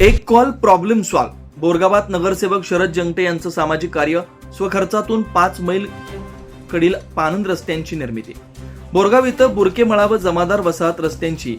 एक call problem solve बोरगावात नगरसेवक शरद जंगटे यांचं सामाजिक कार्य स्वखर्चातून पाच मैल कडील पानंद रस्त्यांची निर्मिती. बोरगाव इथं बुरकेमळा व जमादार वसाहत रस्त्यांची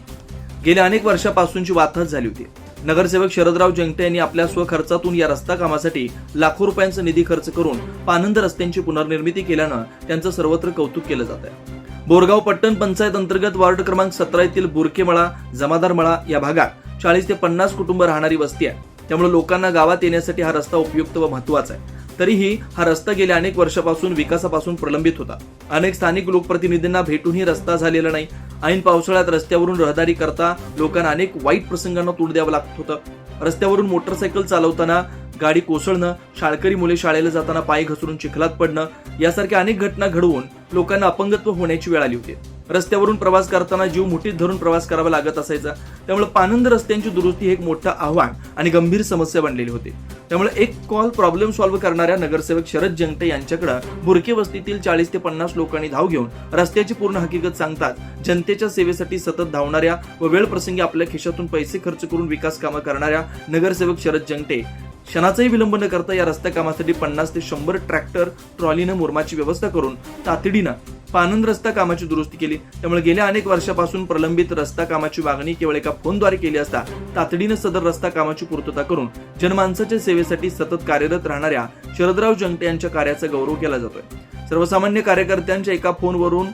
गेल्या अनेक वर्षापासूनची वातहत झाली होती. नगरसेवक शरदराव जंगटे यांनी आपल्या स्वखर्चातून या रस्ता कामासाठी लाखो रुपयांचा निधी खर्च करून पानंद रस्त्यांची पुनर्निर्मिती केल्यानं त्यांचं सर्वत्र कौतुक केलं जात आहे. बोरगाव पट्टण पंचायत अंतर्गत वार्ड क्रमांक सतरा येथील बुरकेमळा जमादार मळा या भागात चाळीस ते पन्नास कुटुंब राहणारी वस्ती आहे. त्यामुळे लोकांना गावात येण्यासाठी हा रस्ता उपयुक्त व महत्त्वाचा आहे. तरीही हा रस्ता गेल्या अनेक वर्षापासून विकासापासून प्रलंबित होता. अनेक स्थानिक लोकप्रतिनिधींना भेटूनही रस्ता झालेला नाही. ऐन पावसाळ्यात रस्त्यावरून रहदारी करता लोकांना अनेक वाईट प्रसंगांना तोंड द्यावं लागत होतं. रस्त्यावरून मोटरसायकल चालवताना गाडी कोसळणं शाळकरी मुले शाळेला जाताना पाय घसरून चिखलात पडणं यासारख्या अनेक घटना घडवून लोकांना अपंगत्व होण्याची वेळ आली होती. रस्त्यावरून प्रवास करताना जीव मुठीत धरून प्रवास करावा लागत असायचा. त्यामुळे पानंद रस्त्यांची दुरुस्ती हे एक मोठं आव्हान आणि गंभीर समस्या बनलेली होती. त्यामुळे एक कॉल प्रॉब्लेम सॉल्व्ह करणाऱ्या नगरसेवक शरद जंगटे यांच्याकडे बुरके वस्तीतील चाळीस ते पन्नास लोकांनी धाव घेऊन रस्त्याची पूर्ण हकीकत सांगतात. जनतेच्या सेवेसाठी सतत धावणाऱ्या व वेळप्रसंगी आपल्या खिशातून पैसे खर्च करून विकास कामं करणाऱ्या नगरसेवक शरद जंगटे क्षणाचाही विलंब न करता या रस्त्या कामासाठी पन्नास ते शंभर ट्रॅक्टर ट्रॉलीनं मुरमाची व्यवस्था करून तातडीनं पानंद रस्ता कामाची दुरुस्ती केली. त्यामुळे गेल्या अनेक वर्षापासून प्रलंबित रस्ता कामाची मागणी केवळ एका फोनद्वारे केली असता तातडीनं सदर रस्ता कामाची पूर्तता करून जनमानसाच्या सेवेसाठी सतत कार्यरत राहणाऱ्या शरदराव जंगटे यांच्या कार्याचा गौरव केला जातोय. सर्वसामान्य कार्यकर्त्यांच्या एका फोनवरून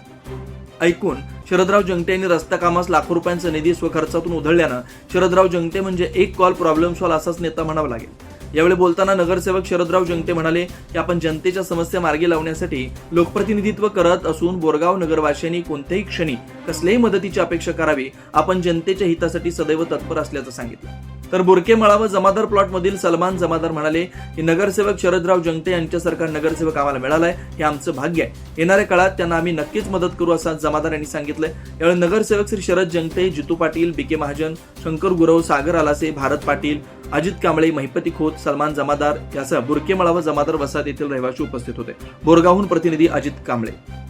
ऐकून शरदराव जंगटे यांनी रस्ता कामास लाखो रुपयांचा निधी स्वखर्चातून उधळल्यानं शरदराव जंगटे म्हणजे एक कॉल प्रॉब्लेम सॉल्व असाच नेता म्हणावा लागेल. यावेळी बोलताना नगरसेवक शरदराव जंगटे म्हणाले की आपण जनतेच्या समस्या मार्गी लावण्यासाठी लोकप्रतिनिधित्व करत असून बोरगाव नगरवासियांनी कोणत्याही क्षणी कसल्याही मदतीची अपेक्षा करावी आपण जनतेच्या हितासाठी सदैव तत्पर असल्याचं सांगितलं. तर बुरकेमळा व जमादार प्लॉट मधील सलमान जमादार म्हणाले की नगरसेवक शरदराव जंगटे यांच्यासारखा नगरसेवक आम्हाला मिळालाय हे आमचं भाग्य आहे. येणाऱ्या काळात त्यांना आम्ही नक्कीच मदत करू असं जमादार यांनी सांगितलंय. यावेळी नगरसेवक श्री शरद जंगटे जितू पाटील बी के महाजन शंकर गुरव सागर आलासे भारत पाटील अजित कांबळे महिपती खोत सलमान जमादार यासह बुरकेमळा व जमादार वसाहत येथील रहिवासी उपस्थित होते. बोरगावहून प्रतिनिधी अजित कांबळे.